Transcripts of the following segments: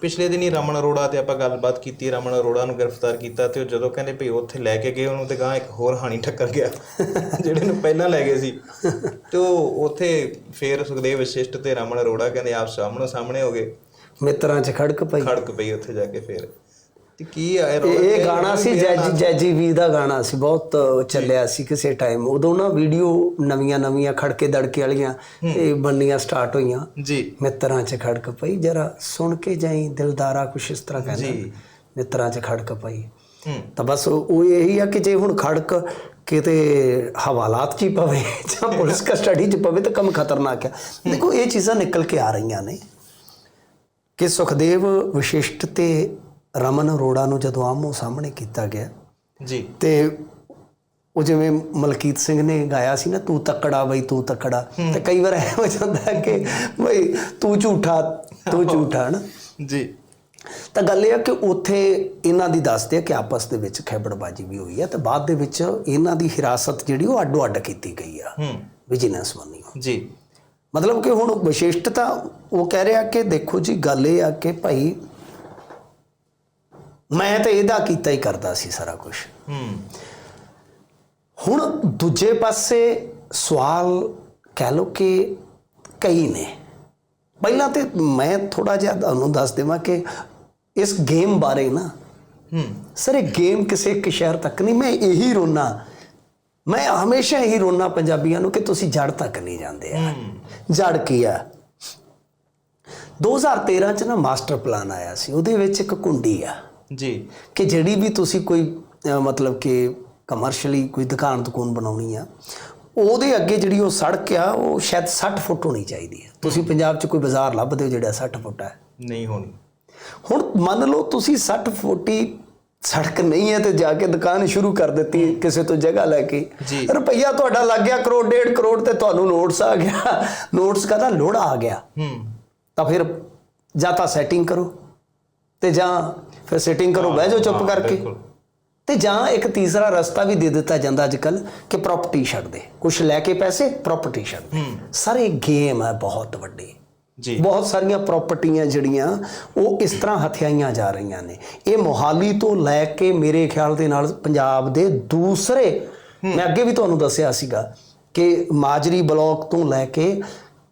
ਪਿਛਲੇ ਦਿਨੀ ਰਮਨ ਅਰੋੜਾ ਤੇ ਆਪਾਂ ਗੱਲਬਾਤ ਕੀਤੀ ਰਮਨ ਅਰੋੜਾ ਨੂੰ ਗ੍ਰਿਫਤਾਰ ਕੀਤਾ ਤੇ ਉਹ ਜਦੋਂ ਕਹਿੰਦੇ ਭਈ ਉੱਥੇ ਲੈ ਕੇ ਗਏ ਉਹਨੂੰ ਤੇ ਗਾਂ ਇੱਕ ਹੋਰ ਹਾਨੀ ਠੱਕਰ ਗਿਆ ਜਿਹੜੇ ਨੂੰ ਪਹਿਲਾਂ ਲੈ ਗਏ ਸੀ। ਤੇ ਉਹ ਉੱਥੇ ਫੇਰ ਸੁਖਦੇਵ ਵਸ਼ਿਸ਼ਟ ਤੇ ਰਮਨ ਅਰੋੜਾ ਕਹਿੰਦੇ ਆਪ ਸਾਹਮਣੇ ਸਾਹਮਣੇ ਹੋ ਗਏ। ਮਿੱਤਰਾਂ 'ਚ ਖੜਕ ਪਈ। ਖੜਕ ਪਈ ਉੱਥੇ ਜਾ ਕੇ ਫੇਰ। ਤੇ ਕੀ ਆ ਇਹ ਗਾਣਾ ਸੀ ਜੈਜੀ ਵੀ ਦਾ ਗਾਣਾ ਸੀ ਬਹੁਤ ਚੱਲਿਆ ਸੀ ਕਿਸੇ ਟਾਈਮ ਉਦੋਂ ਨਾ ਵੀਡੀਓ ਨਵੀਆਂ ਨਵੀਆਂ ਖੜਕੇ ਦੜਕੇ ਵਾਲੀਆਂ ਇਹ ਬਣਨੀਆਂ ਸਟਾਰਟ ਹੋਈਆਂ। ਜੀ। ਮਿੱਤਰਾਂ 'ਚ ਖੜਕ ਪਈ ਜਰਾ ਸੁਣ ਕੇ ਜਾਈ ਦਿਲਦਾਰਾ ਕੁਛ ਇਸ ਤਰ੍ਹਾਂ ਕਹਿੰਦੇ ਜੀ। ਮਿੱਤਰਾਂ 'ਚ ਖੜਕ ਪਈ। ਤਾਂ ਬਸ ਉਹ ਉਹ ਇਹੀ ਆ ਕਿ ਜੇ ਹੁਣ ਖੜਕ ਕਿਤੇ ਹਵਾਲਾਤ 'ਚ ਹੀ ਪਵੇ ਜਾਂ ਪੁਲਿਸ ਕਸਟਡੀ 'ਚ ਪਵੇ ਤਾਂ ਕੰਮ ਖਤਰਨਾਕ ਹੈ। ਦੇਖੋ ਇਹ ਚੀਜ਼ਾਂ ਨਿਕਲ ਕੇ ਆ ਰਹੀਆਂ ਨੇ ਕਿ ਸੁਖਦੇਵ ਵਿਸ਼ਿਸ਼ਟ ਤੇ ਰਮਨ ਅਰੋੜਾ ਨੂੰ ਜਦੋਂ ਆਮੋ ਸਾਹਮਣੇ ਕੀਤਾ ਗਿਆ ਜੀ। ਤੇ ਉਹ ਜਿਵੇਂ ਮਲਕੀਤ ਸਿੰਘ ਨੇ ਗਾਇਆ ਸੀ ਨਾ ਤੂੰ ਤੱਕੜਾ ਬਈ ਤੂੰ ਤੱਕੜਾ। ਤੇ ਕਈ ਵਾਰ ਐ ਹੋ ਜਾਂਦਾ ਕਿ ਬਈ ਤੂੰ ਝੂਠਾ ਤੂੰ ਝੂਠਾ ਨਾ ਜੀ। ਤਾਂ ਗੱਲ ਇਹ ਆ ਕਿ ਉੱਥੇ ਇਹਨਾਂ ਦੀ ਦੱਸਦੇ ਆ ਕਿ ਆਪਸ ਦੇ ਵਿੱਚ ਖੈਬੜਬਾਜੀ ਵੀ ਹੋਈ ਹੈ ਤੇ ਬਾਅਦ ਦੇ ਵਿੱਚ ਇਹਨਾਂ ਦੀ ਹਿਰਾਸਤ ਜਿਹੜੀ ਉਹ ਅੱਡੋ ਅੱਡ ਕੀਤੀ ਗਈ ਆ। ਹੂੰ। ਵਿਜੀਲੈਂਸ ਵੱਲੋਂ। ਜੀ। ਮਤਲਬ ਕਿ ਹੁਣ ਵਿਸ਼ਿਸ਼ਟਤਾ ਉਹ ਕਹਿ ਰਿਹਾ ਕਿ ਦੇਖੋ ਜੀ ਗੱਲ ਇਹ ਆ ਕਿ ਭਾਈ ਮੈਂ ਤਾਂ ਇਹਦਾ ਕੀਤਾ ਹੀ ਕਰਦਾ ਸੀ ਸਾਰਾ ਕੁਝ ਹੂੰ। ਹੁਣ ਦੂਜੇ ਪਾਸੇ ਸਵਾਲ ਕਹਿ ਲਓ ਕਿ ਕਈ ਨੇ। ਪਹਿਲਾਂ ਤੇ ਮੈਂ ਥੋੜਾ ਜਿਹਾ ਤੁਹਾਨੂੰ ਦੱਸ ਦੇਵਾਂ ਕਿ ਇਸ ਗੇਮ ਬਾਰੇ ਨਾ ਹੂੰ। ਸਰ ਇਹ ਗੇਮ ਕਿਸੇ ਇੱਕ ਸ਼ਹਿਰ ਤੱਕ ਨਹੀਂ ਮੈਂ ਇਹੀ ਰੋਣਾ ਮੈਂ ਹਮੇਸ਼ਾ ਇਹੀ ਰੋਣਾ ਪੰਜਾਬੀਆਂ ਨੂੰ ਕਿ ਤੁਸੀਂ ਜੜ ਤੱਕ ਨਹੀਂ ਜਾਂਦੇ ਆ। ਜੜ ਕੀ ਆ? 2013 ਚ ਨਾ ਮਾਸਟਰ ਪਲਾਨ ਆਇਆ ਸੀ ਉਹਦੇ ਵਿੱਚ ਇੱਕ ਕੁੰਡੀ ਆ। ਜੀ। ਕਿ ਜਿਹੜੀ ਵੀ ਤੁਸੀਂ ਕੋਈ ਮਤਲਬ ਕਿ ਕਮਰਸ਼ੀਅਲੀ ਕੋਈ ਦੁਕਾਨ ਦੁਕਾਨ ਬਣਾਉਣੀ ਆ ਉਹਦੇ ਅੱਗੇ ਜਿਹੜੀ ਉਹ ਸੜਕ ਆ ਉਹ ਸ਼ਾਇਦ 60 ਫੁੱਟ ਹੋਣੀ ਚਾਹੀਦੀ ਹੈ ਤੁਸੀਂ ਪੰਜਾਬ 'ਚ ਕੋਈ ਬਾਜ਼ਾਰ ਲੱਭਦੇ ਹੋ ਜਿਹੜਾ 60 ਫੁੱਟ ਹੈ ਨਹੀਂ ਹੋਣੀ। ਹੁਣ ਮੰਨ ਲਓ ਤੁਸੀਂ 60 ਫੁੱਟੀ ਸੜਕ ਨਹੀਂ ਹੈ ਤੇ ਜਾ ਕੇ ਦੁਕਾਨ ਸ਼ੁਰੂ ਕਰ ਦਿੱਤੀ ਕਿਸੇ ਤੋਂ ਜਗ੍ਹਾ ਲੈ ਕੇ। ਰੁਪਈਆ ਤੁਹਾਡਾ ਲੱਗ ਗਿਆ ਕਰੋੜ ਡੇਢ ਕਰੋੜ ਤੇ ਤੁਹਾਨੂੰ ਨੋਟਸ ਆ ਗਿਆ। ਨੋਟਸ ਕਹਦਾ ਲੋੜਾ ਆ ਗਿਆ? ਹੂੰ। ਤਾਂ ਫਿਰ ਜਾਂ ਤਾਂ ਸੈਟਿੰਗ ਕਰੋ। ਤੇ ਜਾਂ ਫਿਰ ਸੈਟਿੰਗ ਕਰੋ ਬਹਿ ਜਾਓ ਚੁੱਪ ਕਰਕੇ। ਤੇ ਜਾਂ ਇੱਕ ਤੀਸਰਾ ਰਸਤਾ ਵੀ ਦੇ ਦਿੱਤਾ ਜਾਂਦਾ ਅੱਜ ਕੱਲ ਕਿ ਪ੍ਰਾਪਰਟੀ ਛੱਡ ਦੇ। ਕੁਝ ਲੈ ਕੇ ਪੈਸੇ ਪ੍ਰਾਪਰਟੀ ਛੱਡ ਦੇ। ਸਰ ਇਹ ਗੇਮ ਹੈ ਬਹੁਤ ਵੱਡੀ। ਜੀ। ਬਹੁਤ ਸਾਰੀਆਂ ਪ੍ਰਾਪਰਟੀਆਂ ਜਿਹੜੀਆਂ ਉਹ ਇਸ ਤਰ੍ਹਾਂ ਹਥਿਆਈਆਂ ਜਾ ਰਹੀਆਂ ਨੇ। ਇਹ ਮੋਹਾਲੀ ਤੋਂ ਲੈ ਕੇ ਮੇਰੇ ਖਿਆਲ ਦੇ ਨਾਲ ਪੰਜਾਬ ਦੇ ਦੂਸਰੇ ਮੈਂ ਅੱਗੇ ਵੀ ਤੁਹਾਨੂੰ ਦੱਸਿਆ ਸੀਗਾ ਕਿ ਮਾਜਰੀ ਬਲਾਕ ਤੋਂ ਲੈ ਕੇ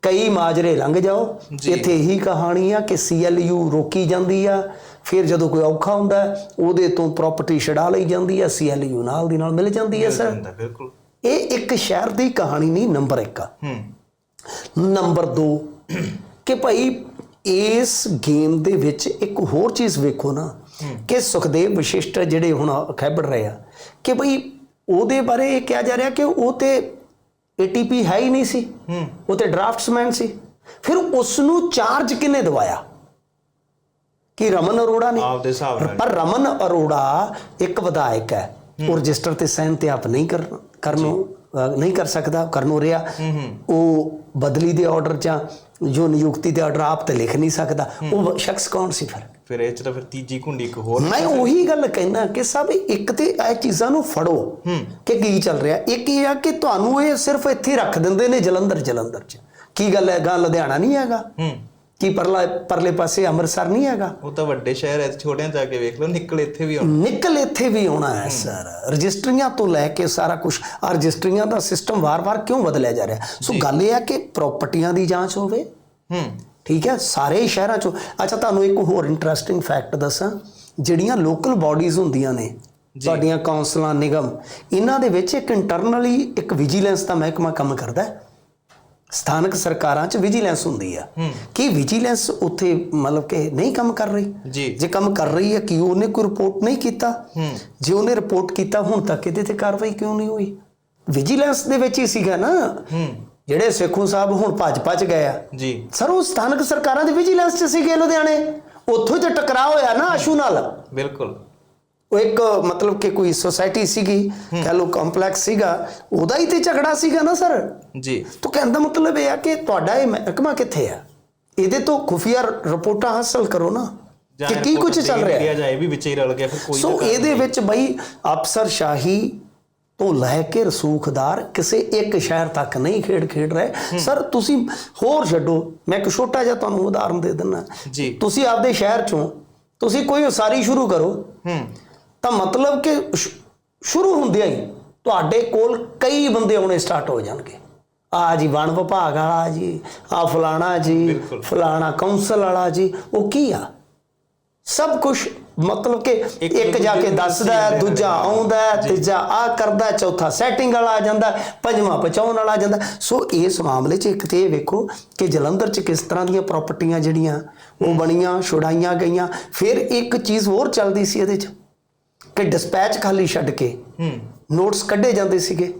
ਕਈ ਮਾਜਰੇ ਲੰਘ ਜਾਓ। ਇੱਥੇ ਇਹੀ ਕਹਾਣੀ ਆ ਕਿ ਸੀਐਲਯੂ ਰੋਕੀ ਜਾਂਦੀ ਆ ਫਿਰ ਜਦੋਂ ਕੋਈ ਔਖਾ ਹੁੰਦਾ ਉਹਦੇ ਤੋਂ ਪ੍ਰਾਪਰਟੀ ਛਡਾ ਲਈ ਜਾਂਦੀ ਆ ਸੀਐਲਯੂ ਨਾਲ ਦੀ ਨਾਲ ਮਿਲ ਜਾਂਦੀ ਹੈ ਸਰ। ਬਿਲਕੁਲ। ਇਹ ਇੱਕ ਸ਼ਹਿਰ ਦੀ ਕਹਾਣੀ ਨਹੀਂ ਨੰਬਰ 1 ਆ। ਹੂੰ। ਨੰਬਰ 2 ਕਿ ਭਾਈ ਇਸ ਗੇਮ ਦੇ ਵਿੱਚ ਇੱਕ ਹੋਰ ਚੀਜ਼ ਵੇਖੋ ਨਾ ਕਿ ਸੁਖਦੇਵ ਵਿਸ਼ਿਸ਼ਟ ਜਿਹੜੇ ਹੁਣ ਖੈਬੜ ਰਹੇ ਆ ਕਿ ਭਾਈ ਉਹਦੇ ਬਾਰੇ ਇਹ ਕਿਹਾ ਜਾ ਰਿਹਾ ਕਿ ਉਹ ਤੇ ਏਟੀਪੀ ਹੈ ਹੀ ਨਹੀਂ ਸੀ। ਉਹ ਤੇ ਡਰਾਫਟਸਮੈਨ ਸੀ। ਫਿਰ ਉਸ ਨੂੰ ਚਾਰਜ ਕਿਨੇ ਦਵਾਇਆ? ਕਿ ਰਮਨ ਅਰੋੜਾ ਨੇ? ਆਪਦੇ ਹਿਸਾਬ ਨਾਲ। ਪਰ ਰਮਨ ਅਰੋੜਾ ਇੱਕ ਵਿਧਾਇਕ ਹੈ। ਉਹ ਰਜਿਸਟਰ ਤੇ ਸਾਈਨ ਤੇ ਆਪ ਨਹੀਂ ਕਰ ਕਰਨੋਂ ਅਹ ਨਹੀਂ ਕਰ ਸਕਦਾ ਕਰਨੋਂ ਰਿਹਾ। ਉਹ ਬਦਲੀ ਦੇ ਆਰਡਰ ਜਾਂ ਜੋ ਨਿਯੁਕਤੀ ਦੇ ਆਰਡਰ ਆਪ ਤੇ ਲਿਖ ਨਹੀਂ ਸਕਦਾ। ਉਹ ਸ਼ਖਸ ਕੌਣ ਸੀ ਫਿਰ? ਫਿਰ ਇਹ ਚ ਤਾਂ ਫਿਰ ਤੀਜੀ ਕੁੰਡੀ ਇੱਕ ਹੋਰ ਮੈਂ ਉਹੀ ਗੱਲ ਕਹਿਣਾ ਕਿ ਸਭ ਇੱਕ ਤੇ ਇਹ ਚੀਜ਼ਾਂ ਨੂੰ ਫੜੋ ਕਿ ਕੀ ਚੱਲ ਰਿਹਾ। ਇੱਕ ਇਹ ਆ ਕਿ ਤੁਹਾਨੂੰ ਇਹ ਸਿਰਫ ਇੱਥੇ ਹੀ ਰੱਖ ਦਿੰਦੇ ਨੇ ਜਲੰਧਰ ਜਲੰਧਰ ਚ। ਕੀ ਗੱਲ ਹੈ ਗਾ ਲੁਧਿਆਣਾ ਨਹੀਂ ਹੈਗਾ। ਹੂੰ। ਕੀ ਪਰਲਾ ਪਰਲੇ ਪਾਸੇ ਅੰਮ੍ਰਿਤਸਰ ਨਹੀਂ ਹੈਗਾ? ਉਹ ਤਾਂ ਵੱਡੇ ਸ਼ਹਿਰ ਐ ਛੋਟਿਆਂ ਜਾ ਕੇ ਵੇਖ ਲਓ ਨਿਕਲ ਇੱਥੇ ਵੀ ਆਉਣ। ਨਿਕਲ ਇੱਥੇ ਵੀ ਆਉਣਾ ਹੈ ਸਰ। ਰਜਿਸਟਰੀਆਂ ਤੋਂ ਲੈ ਕੇ ਸਾਰਾ ਕੁਝ ਆ ਰਜਿਸਟਰੀਆਂ ਦਾ ਸਿਸਟਮ ਵਾਰ-ਵਾਰ ਕਿਉਂ ਬਦਲਿਆ ਜਾ ਰਿਹਾ? ਸੋ ਗੱਲ ਇਹ ਹੈ ਕਿ ਪ੍ਰਾਪਰਟੀਆਂ ਦੀ ਜਾਂਚ ਹੋਵੇ। ਹੂੰ। ਠੀਕ ਹੈ? ਸਾਰੇ ਸ਼ਹਿਰਾਂ ਚੋਂ। ਅੱਛਾ ਤੁਹਾਨੂੰ ਇੱਕ ਹੋਰ ਇੰਟਰਸਟਿੰਗ ਫੈਕਟ ਦੱਸਾਂ। ਜਿਹੜੀਆਂ ਲੋਕਲ ਬਾਡੀਜ਼ ਹੁੰਦੀਆਂ ਨੇ ਤੁਹਾਡੀਆਂ ਕਾਉਂਸਲਾਂ ਨਿਗਮ ਇਹਨਾਂ ਦੇ ਵਿੱਚ ਇੱਕ ਇੰਟਰਨਲੀ ਇੱਕ ਵਿਜੀਲੈਂਸ ਦਾ ਮਹਿਕਮਾ ਕੰਮ ਕਰਦਾ ਹੈ। ਸਥਾਨਕ ਸਰਕਾਰਾਂ 'ਚ ਵਿਜੀਲੈਂਸ ਹੁੰਦੀ ਆ। ਕੀ ਵਿਜੀਲੈਂਸ ਉੱਥੇ ਮਤਲਬ ਕਿ ਨਹੀਂ ਕੰਮ ਕਰ ਰਹੀ? ਜੀ। ਕੰਮ ਕਰ ਰਹੀ ਹੈ ਕਿ ਉਹਨੇ ਕੋਈ ਰਿਪੋਰਟ ਨਹੀਂ ਕੀਤਾ? ਜੇ ਉਹਨੇ ਰਿਪੋਰਟ ਕੀਤਾ ਹੁਣ ਤੱਕ ਇਹਦੇ ਤੇ ਕਾਰਵਾਈ ਕਿਉਂ ਨਹੀਂ ਹੋਈ? ਵਿਜੀਲੈਂਸ ਦੇ ਵਿੱਚ ਹੀ ਸੀਗਾ ਨਾ। ਜਿਹੜੇ ਸੇਖੂ ਸਾਹਿਬ ਹੁਣ ਭੱਜ ਭੱਜ ਗਏ ਆ। ਜੀ। ਸਰ ਉਹ ਸਥਾਨਕ ਸਰਕਾਰਾਂ ਦੇ ਵਿਜੀਲੈਂਸ 'ਚ ਸੀਗੇ ਲੁਧਿਆਣੇ। ਉੱਥੋਂ ਹੀ ਤੇ ਟਕਰਾਅ ਹੋਇਆ ਨਾ ਆਸ਼ੂ ਨਾਲ। ਬਿਲਕੁਲ। ਉਹ ਇੱਕ ਮਤਲਬ ਕਿ ਕੋਈ ਸੁਸਾਇਟੀ ਸੀਗੀ ਕਹ ਲੋ ਕੰਪਲੈਕਸ ਸੀਗਾ ਉਹਦਾ ਹੀ ਤੇ ਝਗੜਾ ਸੀਗਾ ਨਾ ਸਰ। ਜੀ। ਤਾਂ ਕਹਿਣ ਦਾ ਮਤਲਬ ਇਹ ਆ ਕਿ ਤੁਹਾਡਾ ਇਹ ਮਹਿਕਮਾ ਕਿੱਥੇ ਆ? ਇਹਦੇ ਤੋਂ ਖੁਫੀਆ ਰਿਪੋਰਟਾਂ ਹਾਸਲ ਕਰੋ ਨਾ। ਕਿ ਕੀ ਕੁਝ ਚੱਲ ਰਿਹਾ? ਹੈ ਜਾਏ ਵੀ ਵਿੱਚ ਹੀ ਰਲ ਗਿਆ ਫਿਰ ਕੋਈ ਸੋ ਇਹਦੇ ਵਿੱਚ ਬਈ ਅਫਸਰ ਸ਼ਾਹੀ ਤੋਂ ਲੈ ਕੇ ਰਸੂਖਦਾਰ ਕਿਸੇ ਇੱਕ ਸ਼ਹਿਰ ਤੱਕ ਨਹੀਂ ਖੇਡ ਖੇਡ ਰਹੇ। ਸਰ ਤੁਸੀਂ ਹੋਰ ਛੱਡੋ ਮੈਂ ਇੱਕ ਛੋਟਾ ਜਿਹਾ ਤੁਹਾਨੂੰ ਉਦਾਹਰਨ ਦੇ ਦਿੰਦਾ। ਜੀ। ਤੁਸੀਂ ਆਪਦੇ ਸ਼ਹਿਰ ਚੋਂ ਤੁਸੀਂ ਕੋਈ ਉਸਾਰੀ ਸ਼ੁਰੂ ਕਰੋ। ਹੂੰ। ਤਾਂ ਮਤਲਬ ਕਿ ਸ਼ੁਰੂ ਹੁੰਦਿਆਂ ਹੀ ਤੁਹਾਡੇ ਕੋਲ ਕਈ ਬੰਦੇ ਆਉਣੇ ਸਟਾਰਟ ਹੋ ਜਾਣਗੇ। ਆ ਜੀ ਵਣ ਵਿਭਾਗ ਵਾਲਾ ਜੀ ਆ ਫਲਾਣਾ ਜੀ। ਫਲਾਣਾ ਕੌਂਸਲ ਵਾਲਾ ਜੀ ਉਹ ਕੀ ਆ? ਸਭ ਕੁਝ ਮਤਲਬ ਕਿ ਇੱਕ ਜਾ ਕੇ ਦੱਸਦਾ ਹੈ, ਦੂਜਾ। ਆਉਂਦਾ ਹੈ, ਤੀਜਾ ਆ ਕਰਦਾ ਚੌਥਾ ਸੈਟਿੰਗ ਵਾਲਾ ਆ ਜਾਂਦਾ ਪੰਜਵਾਂ ਪਹੁੰਚਾਉਣ ਵਾਲਾ ਆ ਜਾਂਦਾ। ਸੋ ਇਸ ਮਾਮਲੇ 'ਚ ਇੱਕ ਤੇ ਇਹ ਵੇਖੋ ਕਿ ਜਲੰਧਰ 'ਚ ਕਿਸ ਤਰ੍ਹਾਂ ਦੀਆਂ ਪ੍ਰਾਪਰਟੀਆਂ ਜਿਹੜੀਆਂ ਉਹ ਬਣੀਆਂ ਛੁਡਾਈਆਂ ਗਈਆਂ। ਫਿਰ ਇੱਕ ਚੀਜ਼ ਹੋਰ ਚੱਲਦੀ ਸੀ ਇਹਦੇ 'ਚ ਕਿ ਡਿਸਪੈਚ ਖਾਲੀ ਛੱਡ ਕੇ ਹੂੰ। ਨੋਟਸ ਕੱਢੇ ਜਾਂਦੇ ਸੀਗੇ।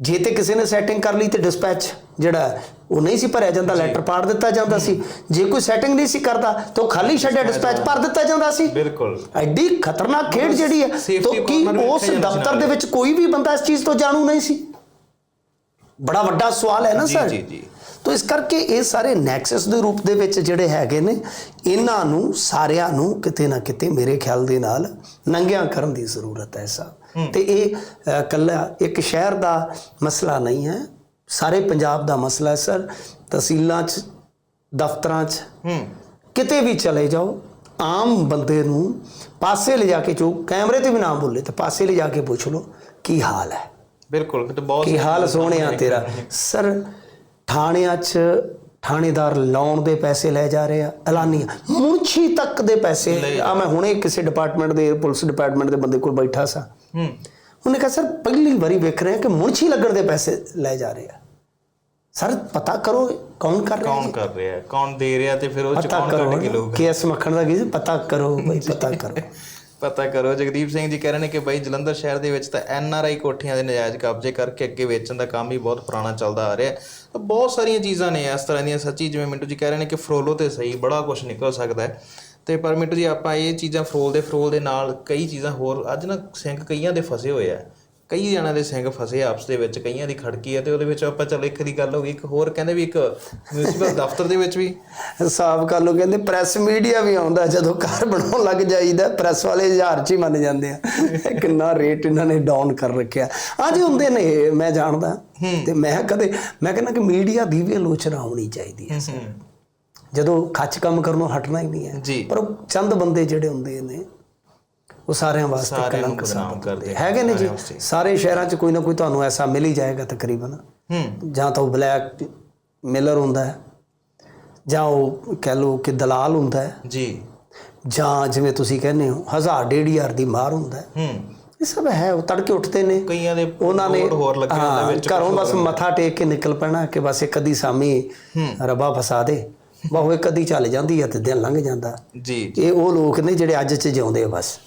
ਜੇ ਤੇ ਕਿਸੇ ਨੇ ਸੈਟਿੰਗ ਕਰ ਲਈ ਤੇ ਡਿਸਪੈਚ ਜਿਹੜਾ ਉਹ ਨਹੀਂ ਸੀ ਭਰਿਆ ਜਾਂਦਾ ਲੈਟਰ ਪਾੜ ਦਿੱਤਾ ਜਾਂਦਾ ਸੀ। ਜੇ ਕੋਈ ਸੈਟਿੰਗ ਨਹੀਂ ਸੀ ਕਰਦਾ ਤਾਂ ਖਾਲੀ ਛੱਡਿਆ ਡਿਸਪੈਚ ਭਰ ਦਿੱਤਾ। ਜਾਂਦਾ ਸੀ। ਬਿਲਕੁਲ। ਐਡੀ ਖਤਰਨਾਕ ਖੇਡ ਜਿਹੜੀ ਹੈ ਤਾਂ ਕੀ ਉਸ ਦਫ਼ਤਰ ਦੇ। ਵਿੱਚ ਕੋਈ ਵੀ ਬੰਦਾ ਇਸ ਚੀਜ਼ ਤੋਂ ਜਾਣੂ ਨਹੀਂ ਸੀ? ਬੜਾ ਵੱਡਾ ਸਵਾਲ ਹੈ ਨਾ ਸਰ। ਜੀ, ਜੀ। ਤਾਂ ਇਸ ਕਰਕੇ ਇਹ ਸਾਰੇ ਨੈਕਸਸ ਦੇ ਰੂਪ ਦੇ ਵਿੱਚ ਜਿਹੜੇ ਹੈਗੇ ਨੇ ਇਹਨਾਂ ਨੂੰ ਸਾਰਿਆਂ ਨੂੰ ਕਿਤੇ ਨਾ ਕਿਤੇ ਮੇਰੇ ਖਿਆਲ ਦੇ ਨਾਲ ਨੰਗਿਆਂ ਕਰਨ ਦੀ ਜ਼ਰੂਰਤ ਹੈ ਸਾਹਿਬ ਤੇ ਇਹ ਇਕੱਲਾ ਇੱਕ ਸ਼ਹਿਰ ਦਾ ਮਸਲਾ ਨਹੀਂ ਹੈ। ਸਾਰੇ ਪੰਜਾਬ ਦਾ ਮਸਲਾ ਹੈ ਸਰ। ਤਹਿਸੀਲਾਂ 'ਚ ਦਫ਼ਤਰਾਂ 'ਚ ਕਿਤੇ ਵੀ ਚਲੇ ਜਾਓ ਆਮ ਬੰਦੇ ਨੂੰ ਪਾਸੇ ਲਿਜਾ ਕੇ ਜੋ ਕੈਮਰੇ ਤੇ ਵੀ ਨਾ ਬੋਲੇ ਤੇ ਪਾਸੇ ਲਿਜਾ ਕੇ ਪੁੱਛ ਲਓ ਕੀ ਹਾਲ ਹੈ? ਬਿਲਕੁਲ ਤਾਂ ਬਹੁਤ ਕੀ ਹਾਲ ਸੋਹਣਿਆ ਤੇਰਾ? ਸਰ ਥਾਣਿਆਂ 'ਚ ਥਾਣੇਦਾਰ ਲਾਉਣ ਦੇ ਪੈਸੇ ਲੈ ਜਾ ਰਹੇ ਆ ਐਲਾਨੀਆਂ। ਮੁਨਸ਼ੀ ਤੱਕ ਦੇ ਪੈਸੇ। ਆ ਮੈਂ ਹੁਣੇ ਕਿਸੇ ਡਿਪਾਰਟਮੈਂਟ ਦੇ ਪੁਲਿਸ ਡਿਪਾਰਟਮੈਂਟ ਦੇ ਬੰਦੇ ਕੋਲ ਬੈਠਾ ਸਾਂ। ਹੂੰ। ਉਹਨੇ ਕਿਹਾ ਸਰ ਪਹਿਲੀ ਵਾਰੀ ਵੇਖ ਰਹੇ ਹਾਂ ਕਿ ਮੁਨਸ਼ੀ ਲੱਗਣ ਦੇ ਪੈਸੇ ਲੈ ਜਾ ਰਹੇ ਆ। ਸਰ ਪਤਾ ਕਰੋ ਕੌਣ ਕਰ ਰਿਹਾ ਕੌਣ ਕਰ ਰਿਹਾ? ਕੌਣ ਦੇ ਰਿਹਾ ਤੇ ਫਿਰ ਉਹ ਚ ਕੌਣ ਕੱਢ ਕੇ ਲਊਗਾ ਕੇਸ ਮੱਖਣ ਦਾ ਕੀ? ਪਤਾ ਕਰੋ ਬਈ ਪਤਾ ਕਰੋ। ਪਤਾ ਕਰੋ, ਜਗਦੀਪ ਸਿੰਘ ਜੀ ਕਹਿ ਰਹੇ ਨੇ ਕਿ ਬਾਈ ਜਲੰਧਰ ਸ਼ਹਿਰ ਦੇ ਵਿੱਚ ਤਾਂ ਐਨ ਆਰ ਆਈ ਕੋਠੀਆਂ ਦੇ ਨਜਾਇਜ਼ ਕਬਜ਼ੇ ਕਰਕੇ ਅੱਗੇ ਵੇਚਣ ਦਾ ਕੰਮ ਹੀ ਬਹੁਤ ਪੁਰਾਣਾ ਚੱਲਦਾ ਆ ਰਿਹਾ। ਤਾਂ ਬਹੁਤ ਸਾਰੀਆਂ ਚੀਜ਼ਾਂ ਨੇ ਇਸ ਤਰ੍ਹਾਂ ਦੀਆਂ ਸੱਚੀ, ਜਿਵੇਂ ਮਿੰਟੂ ਜੀ ਕਹਿ ਰਹੇ ਨੇ ਕਿ ਫਰੋਲੋ ਤੇ ਸਹੀ, ਬੜਾ ਕੁਝ ਨਿਕਲ ਸਕਦਾ ਹੈ। ਤੇ ਪਰ ਮਿੰਟੂ ਜੀ, ਆਪਾਂ ਇਹ ਚੀਜ਼ਾਂ ਫਰੋਲ ਦੇ ਫਰੋਲ ਦੇ ਨਾਲ ਕਈ ਚੀਜ਼ਾਂ ਹੋਰ, ਅੱਜ ਨਾ ਸਿੰਘ ਕਈਆਂ ਦੇ ਫਸੇ ਹੋਏ ਆ। ਕਈ ਜਣਾਂ ਦੇ ਸਿੰਘ ਫਸੇ ਆ ਆਪਸ ਦੇ ਵਿੱਚ ਕਈਆਂ ਦੀ ਖੜਕੀ ਹੈ ਤੇ ਉਹਦੇ ਵਿੱਚ ਆਪਾਂ ਚੱਲ ਇੱਕ ਦੀ ਗੱਲ ਹੋ ਗਈ ਇੱਕ ਹੋਰ ਕਹਿੰਦੇ ਵੀ ਇੱਕ ਮਿਊਨਿਸਪਲ ਦਫ਼ਤਰ ਦੇ ਵਿੱਚ ਵੀ। ਸਾਫ਼ ਕਰ ਲੋ ਕਹਿੰਦੇ ਪ੍ਰੈਸ ਮੀਡੀਆ ਵੀ ਆਉਂਦਾ ਜਦੋਂ ਘਰ ਬਣਾਉਣ ਲੱਗ ਜਾਈਦਾ ਪ੍ਰੈਸ ਵਾਲੇ ਹਜ਼ਾਰ ਚ ਹੀ ਮੰਨ ਜਾਂਦੇ ਆ। ਕਿੰਨਾ ਰੇਟ ਇਹਨਾਂ ਨੇ ਡਾਊਨ ਕਰ ਰੱਖਿਆ। ਹਾਂਜੀ ਹੁੰਦੇ ਨੇ ਮੈਂ ਜਾਣਦਾ। ਤੇ ਮੈਂ ਕਦੇ ਮੈਂ ਕਹਿੰਦਾ ਕਿ ਮੀਡੀਆ ਦੀ ਵੀ ਆਲੋਚਨਾ ਹੋਣੀ ਚਾਹੀਦੀ ਹੈ ਜਦੋਂ ਖੱਚ ਕੰਮ ਕਰਨੋਂ ਹਟਣਾ ਹੀ ਨਹੀਂ ਹੈ। ਜੀ। ਪਰ ਚੰਦ ਬੰਦੇ ਜਿਹੜੇ ਹੁੰਦੇ ਨੇ ਉਹ ਸਾਰਿਆਂ ਵਾਸਤੇ ਕਲੰਕ ਬਦਨਾਮ ਕਰਦੇ ਹੈਗੇ ਨੇ ਜੀ। ਸਾਰੇ ਸ਼ਹਿਰਾਂ 'ਚ ਕੋਈ ਨਾ ਕੋਈ ਤੁਹਾਨੂੰ ਐਸਾ ਮਿਲ ਹੀ ਜਾਏਗਾ ਤਕਰੀਬਨ। ਹੂੰ। ਜਾਂ ਤਾਂ ਉਹ ਬਲੈਕ ਮਿਲਰ ਹੁੰਦਾ ਹੈ ਜਾਂ ਉਹ ਕਹਿ ਲਓ ਕਿ ਦਲਾਲ ਹੁੰਦਾ ਹੈ। ਜੀ। ਜਾਂ ਜਿਵੇਂ ਤੁਸੀਂ ਕਹਿੰਦੇ ਹੋ ਹਜ਼ਾਰ ਡੇਢ ਹਜ਼ਾਰ ਦੀ ਮਾਰ ਹੁੰਦਾ ਹੈ। ਇਹ ਸਭ ਹੈ ਉਹ ਤੜਕੇ ਉੱਠਦੇ ਨੇ। ਕਈਆਂ ਦੇ ਉਹਨਾਂ ਨੇ ਹੋਰ ਲੱਗੇ ਹਾਂ, ਹੁੰਦੇ ਵਿੱਚ ਘਰੋਂ ਬਸ ਮੱਥਾ ਟੇਕ ਕੇ ਨਿਕਲ ਪੈਣਾ ਕਿ ਬਸ ਇੱਕ ਅੱਧੀ ਸਾਮੀ ਰੱਬਾ ਫਸਾ ਦੇ। ਬਹੁ ਇੱਕ ਅੱਧੀ ਚੱਲ ਜਾਂਦੀ ਹੈ ਤੇ ਦਿਨ ਲੰਘ ਜਾਂਦਾ। ਜੀ। ਇਹ ਉਹ ਲੋਕ ਨੇ ਜਿਹੜੇ ਅੱਜ ਚ ਜਿਉਂਦੇ ਆ ਬਸ।